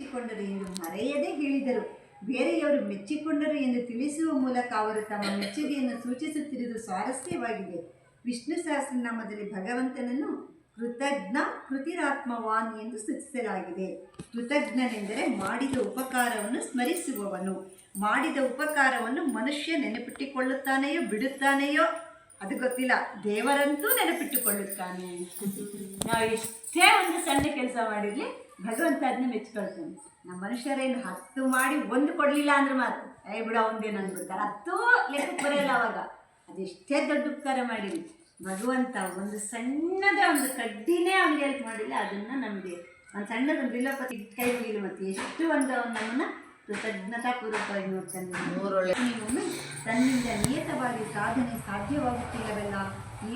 ಮೆಚ್ಚಿಕೊಂಡರು ಎಂದು ಮರೆಯದೇ ಹೇಳಿದರು. ಬೇರೆಯವರು ಮೆಚ್ಚಿಕೊಂಡರು ಎಂದು ತಿಳಿಸುವ ಮೂಲಕ ಅವರು ತಮ್ಮ ಮೆಚ್ಚುಗೆಯನ್ನು ಸೂಚಿಸುತ್ತಿರುವುದು ಸ್ವಾರಸ್ಯವಾಗಿದೆ. ವಿಷ್ಣು ಸಹಸ್ರನಾಮದಲ್ಲಿ ಭಗವಂತನನ್ನು ಕೃತಜ್ಞ ಕೃತಿರಾತ್ಮವಾನ್ ಎಂದು ಸೂಚಿಸಲಾಗಿದೆ. ಕೃತಜ್ಞನೆಂದರೆ ಮಾಡಿದ ಉಪಕಾರವನ್ನು ಸ್ಮರಿಸುವವನು. ಮಾಡಿದ ಉಪಕಾರವನ್ನು ಮನುಷ್ಯ ನೆನಪಿಟ್ಟುಕೊಳ್ಳುತ್ತಾನೆಯೋ ಬಿಡುತ್ತಾನೆಯೋ? ಅದು ಗೊತ್ತಿಲ್ಲ. ದೇವರಂತೂ ನೆನಪಿಟ್ಟುಕೊಳ್ಳುತ್ತಾನೆ. ನಾವು ಎಷ್ಟೇ ಒಂದು ಸಣ್ಣ ಕೆಲಸ ಮಾಡಿರಲಿ ಭಗವಂತ ಅದನ್ನ ಮೆಚ್ಕೊಳ್ತಾನೆ ನಮ್ಮ ಮನುಷ್ಯರೇನು ಹತ್ತು ಮಾಡಿ ಒಂದು ಕೊಡಲಿಲ್ಲ ಅಂದ್ರೆ ಮಾತು. ಏ ಬಿಡ ಒಂದೇನು ಅಂದ್ಬಿಡ್ತಾರೆ ಹತ್ತು ಲೆಕ್ಕಕ್ಕೆ ಬರೆಯಲ್ಲ ಅವಾಗ. ಅದೆಷ್ಟೇ ದೊಡ್ಡ ಉಪಕಾರ ಮಾಡಿರಿ ಭಗವಂತ ಒಂದು ಸಣ್ಣದ ಒಂದು ಕಡ್ಡಿನೇ ಅವ್ನಿಗೆ ಹೆಲ್ಪ್ ಮಾಡಿಲ್ಲ. ಅದನ್ನು ನಮಗೆ ಒಂದು ಸಣ್ಣದೊಂದು ವಿಲೋಪತಿ ಕೈ ಮುಗಿಲು ಮತ್ತೆ ಎಷ್ಟು ಒಂದು ಅವ್ನು ನಮ್ಮನ್ನು ಕೃತಜ್ಞತಾಪೂರ್ವಕವಾಗಿ ನೋಡ್ತಾನೆ. ನೀವೊಮ್ಮೆ ತನ್ನಿಂದ ನಿಯತವಾಗಿ ಸಾಧನೆ ಸಾಧ್ಯವಾಗುತ್ತಿಲ್ಲವಲ್ಲ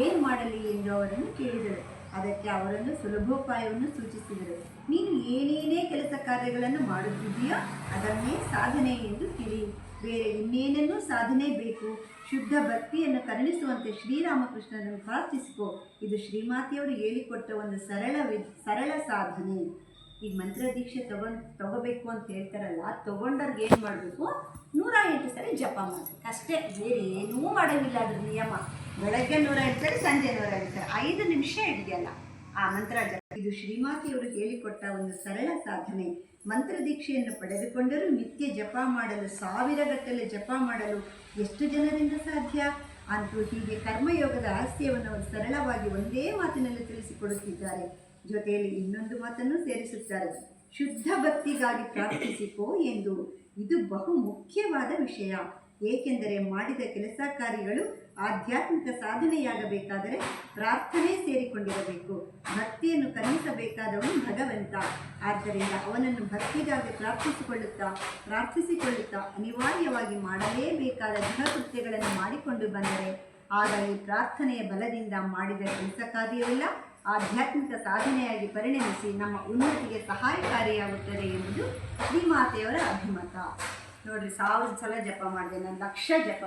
ಏನು ಮಾಡಲಿ ಎಂದು ಅವರನ್ನು ಕೇಳಿದರು. ಅದಕ್ಕೆ ಅವರನ್ನು ಸುಲಭೋಪಾಯವನ್ನು ಸೂಚಿಸಿದರು. ನೀನು ಏನೇನೇ ಕೆಲಸ ಕಾರ್ಯಗಳನ್ನು ಮಾಡುತ್ತಿದ್ದೀಯೋ ಅದನ್ನೇ ಸಾಧನೆ ಎಂದು ತಿಳಿ ಬೇರೆ ಇನ್ನೇನನ್ನೂ ಸಾಧನೆ ಬೇಕು. ಶುದ್ಧ ಭಕ್ತಿಯನ್ನು ಕರುಣಿಸುವಂತೆ ಶ್ರೀರಾಮಕೃಷ್ಣನನ್ನು ಪ್ರಾರ್ಥಿಸಿಕೋ. ಇದು ಶ್ರೀಮಾತೆಯವರು ಹೇಳಿಕೊಟ್ಟ ಒಂದು ಸರಳ ವಿ, ಸರಳ ಸಾಧನೆ. ಈ ಮಂತ್ರ ದೀಕ್ಷೆ ತಗೊಂಡ್, ತಗೋಬೇಕು ಅಂತ ಹೇಳ್ತಾರಲ್ಲ, ತಗೊಂಡವ್ರಿಗೆ ಏನು ಮಾಡಬೇಕು? ನೂರ ಎಂಟು ಸರಿ ಜಪ ಮಾಡಬೇಕು. ಅಷ್ಟೇ, ಬೇರೆ ಏನೂ ಮಾಡೋದಿಲ್ಲ ಅದ್ರ ನಿಯಮ. ಬೆಳಗ್ಗೆ ನೂರ ಇರ್ತಾರೆ ಸಂಜೆ ನೂರ ಇರ್ತಾರೆ ಐದು ನಿಮಿಷ ಹಿಡಿಯಲ್ಲ. ಆ ಮಂತ್ರ ಇದು ಶ್ರೀಮಾತಿಯವರು ಹೇಳಿಕೊಟ್ಟ ಒಂದು ಸರಳ ಸಾಧನೆ. ಮಂತ್ರ ದೀಕ್ಷೆಯನ್ನು ಪಡೆದುಕೊಂಡರೂ ನಿತ್ಯ ಜಪ ಮಾಡಲು, ಸಾವಿರಗಟ್ಟಲೆ ಜಪ ಮಾಡಲು ಎಷ್ಟು ಜನರಿಂದ ಸಾಧ್ಯ? ಅಂತೂ ಹೀಗೆ ಕರ್ಮಯೋಗದ ಆಸ್ತಿಯವನ್ನು ಅವರು ಸರಳವಾಗಿ ಒಂದೇ ಮಾತಿನಲ್ಲಿ ತಿಳಿಸಿಕೊಡುತ್ತಿದ್ದಾರೆ. ಜೊತೆಯಲ್ಲಿ ಇನ್ನೊಂದು ಮಾತನ್ನು ಸೇರಿಸುತ್ತಾರೆ. ಶುದ್ಧ ಭಕ್ತಿಗಾಗಿ ಪ್ರಾರ್ಥಿಸಿಕೋ ಎಂದು. ಇದು ಬಹು ಮುಖ್ಯವಾದ ವಿಷಯ. ಏಕೆಂದರೆ ಮಾಡಿದ ಕೆಲಸ ಕಾರ್ಯಗಳು ಆಧ್ಯಾತ್ಮಿಕ ಸಾಧನೆಯಾಗಬೇಕಾದರೆ ಪ್ರಾರ್ಥನೆ ಸೇರಿಕೊಂಡಿರಬೇಕು. ಭಕ್ತಿಯನ್ನು ಕಲಿಸಬೇಕಾದವನು ಭಗವಂತ. ಆದ್ದರಿಂದ ಅವನನ್ನು ಭಕ್ತಿಗಾಗಿ ಪ್ರಾರ್ಥಿಸಿಕೊಳ್ಳುತ್ತಾ ಪ್ರಾರ್ಥಿಸಿಕೊಳ್ಳುತ್ತಾ ಅನಿವಾರ್ಯವಾಗಿ ಮಾಡಲೇಬೇಕಾದ ಗೃಹಕೃತ್ಯಗಳನ್ನು ಮಾಡಿಕೊಂಡು ಬಂದರೆ ಆಗ ಈ ಪ್ರಾರ್ಥನೆಯ ಬಲದಿಂದ ಮಾಡಿದ ಕೆಲಸ ಕಾರ್ಯವೆಲ್ಲ, ಆಧ್ಯಾತ್ಮಿಕ ಸಾಧನೆಯಾಗಿ ಪರಿಣಮಿಸಿ ನಮ್ಮ ಉನ್ನತಿಗೆ ಸಹಾಯಕಾರಿಯಾಗುತ್ತದೆ ಎಂಬುದು ಶ್ರೀಮಾತೆಯವರ ಅಭಿಮತ. ನೋಡ್ರಿ ಸಾವಿರ ಸಲ ಜಪ ಮಾಡಿದೆ ನಾನು ಲಕ್ಷ ಜಪ